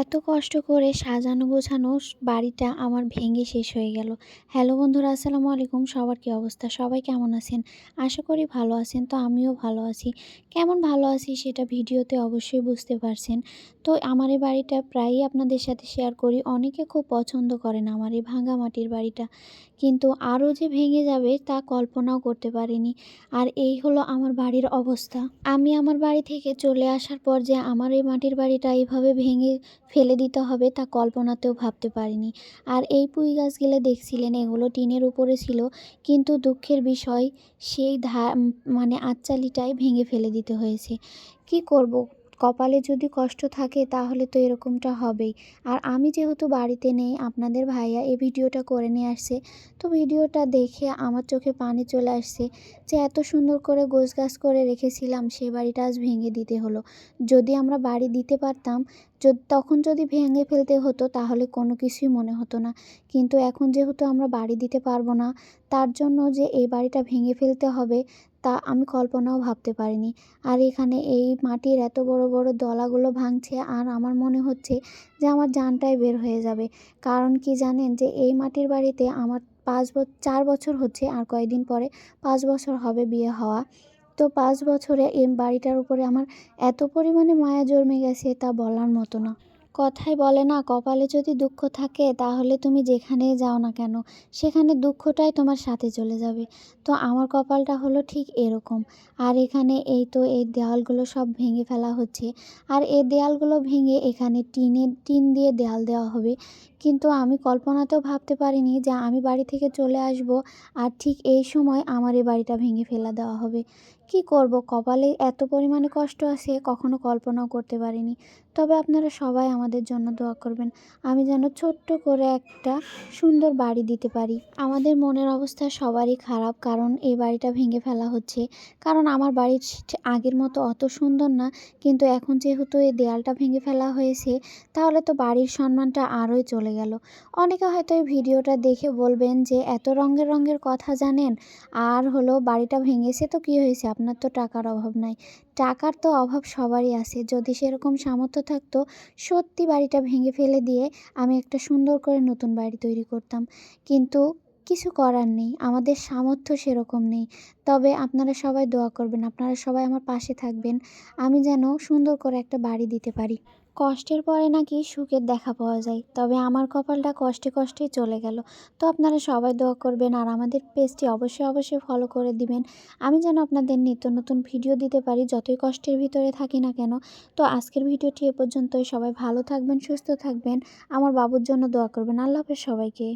এত কষ্ট করে সাজানো গোছানো বাড়িটা আমার ভেঙে শেষ হয়ে গেল। হ্যালো বন্ধুরা, আসসালামু আলাইকুম। সবার কী অবস্থা? সবাই কেমন আছেন? আশা করি ভালো আছেন, তো আমিও ভালো আছি। কেমন ভালো আছি সেটা ভিডিওতে অবশ্যই বুঝতে পারছেন। তো আমার এই বাড়িটা প্রায়ই আপনাদের সাথে শেয়ার করি। অনেকে খুব পছন্দ করেন আমার এই ভাঙা মাটির বাড়িটা। কিন্তু আরও যে ভেঙে যাবে তা কল্পনাও করতে পারিনি। আর এই হলো আমার বাড়ির অবস্থা। আমি আমার বাড়ি থেকে চলে আসার পর যে আমার এই মাটির বাড়িটা এইভাবে ভেঙে ফেলে দিতে হবে তা কল্পনাতেও ভাবতে পারিনি। আর এই পুঁই গাছগুলো দেখছিলেন, এগুলো টিনের উপরে ছিল। কিন্তু দুঃখের বিষয়, সেই ধা মানে আচ্চালিটাই ভেঙে ফেলে দিতে হয়েছে। কি করব? কপালে যদি কষ্ট থাকে তাহলে তো এরকমটা হবেই। আর আমি যেহেতু বাড়িতে নেই, আপনাদের ভাইয়া এই ভিডিওটা করে নিয়ে আসছে। তো ভিডিওটা দেখে আমার চোখে পানি চলে আসছে যে এত সুন্দর করে গোছ গাছ করে রেখেছিলাম সেই বাড়িটা আজ ভেঙে দিতে হলো। যদি আমরা বাড়ি দিতে পারতাম তখন যদি ভেঙে ফেলতে হতো তাহলে কোনো কিছুই মনে হতো না। কিন্তু এখন যেহেতু আমরা বাড়ি দিতে পারব না, তার জন্য যে এই বাড়িটা ভেঙে ফেলতে হবে তা আমি কল্পনাও ভাবতে পারিনি। আর এখানে এই মাটির এত বড় বড় দলাগুলো ভাঙছে আর আমার মনে হচ্ছে যে আমার জানটাই বের হয়ে যাবে। কারণ কি জানেন যে এই মাটির বাড়িতে আমার পাঁচ বছর চার বছর হচ্ছে আর কয়েকদিন পরে পাঁচ বছর হবে বিয়ে হওয়া। তো পাঁচ বছরে এই বাড়িটার উপরে আমার এত পরিমাণে মায়া জন্মে গেছে তা বলার মতো না। কথায় বলে না, কপালে যদি দুঃখ থাকে তাহলে তুমি যেখানে যাও না কেন, সেখানে দুঃখটাই তোমার সাথে চলে যাবে। তো আমার কপালটা হলো ঠিক এরকম। আর এখানে এই তো এই দেওয়ালগুলো সব ভেঙে ফেলা হচ্ছে। আর এই দেওয়ালগুলো ভেঙে এখানে টিনের টিন দিয়ে দেওয়াল দেওয়া হবে। কিন্তু আমি কল্পনাতেও ভাবতে পারিনি যে আমি বাড়ি থেকে চলে আসব আর ঠিক এই সময় আমার এই বাড়িটা ভেঙে ফেলা দেওয়া হবে। কি করব? কপালে এত পরিমাণে কষ্ট আছে, কখনো কল্পনাও করতে পারিনি। তবে আপনারা সবাই আমাদের জন্য দোয়া করবেন। আমি যেন ছোট্ট করে একটা সুন্দর বাড়ি দিতে পারি। আমাদের মনের অবস্থা সবারই খারাপ, কারণ এই বাড়িটা ভেঙে ফেলা হচ্ছে। কারণ আমার বাড়ির আগের মতো অত সুন্দর না, কিন্তু এখন যেহেতু এই দেয়ালটা ভেঙে ফেলা হয়েছে, তাহলে তো বাড়ির সম্মানটা আরোই চলে গেল। অনেকে হয়তো এই ভিডিওটা দেখে বলবেন যে, এত রঙের রঙের কথা জানেন, আর হলো বাড়িটা ভেঙেছে, তো কি হয়েছে? আপনার তো টাকার অভাব নাই। টাকার তো অভাব সবারই আছে। যদি সেরকম সামর্থ্য থাকতো, সত্যি বাড়িটা ভেঙে ফেলে দিয়ে আমি একটা সুন্দর করে নতুন বাড়ি তৈরি করতাম। কিন্তু কিছু করার নেই, আমাদের সামর্থ্য সেরকম নেই। তবে আপনারা সবাই দোয়া করবেন, আপনারা সবাই আমার পাশে থাকবেন। আমি যেন সুন্দর করে একটা বাড়ি দিতে পারি। কষ্টের পরে নাকি সুখের দেখা পাওয়া যায়। তবে আমার কপালটা কষ্টে কষ্টেই চলে গেল। তো আপনারা সবাই দোয়া করবেন আর আমাদের পেজটি অবশ্যই অবশ্যই ফলো করে দিবেন। আমি যেন আপনাদের নিত্য নতুন ভিডিও দিতে পারি, যতই কষ্টের ভিতরে থাকি না কেন। তো আজকের ভিডিওটি এ পর্যন্তই। সবাই ভালো থাকবেন, সুস্থ থাকবেন। আমার বাবুর জন্য দোয়া করবেন। আল্লাহ হাফেজ সবাইকে।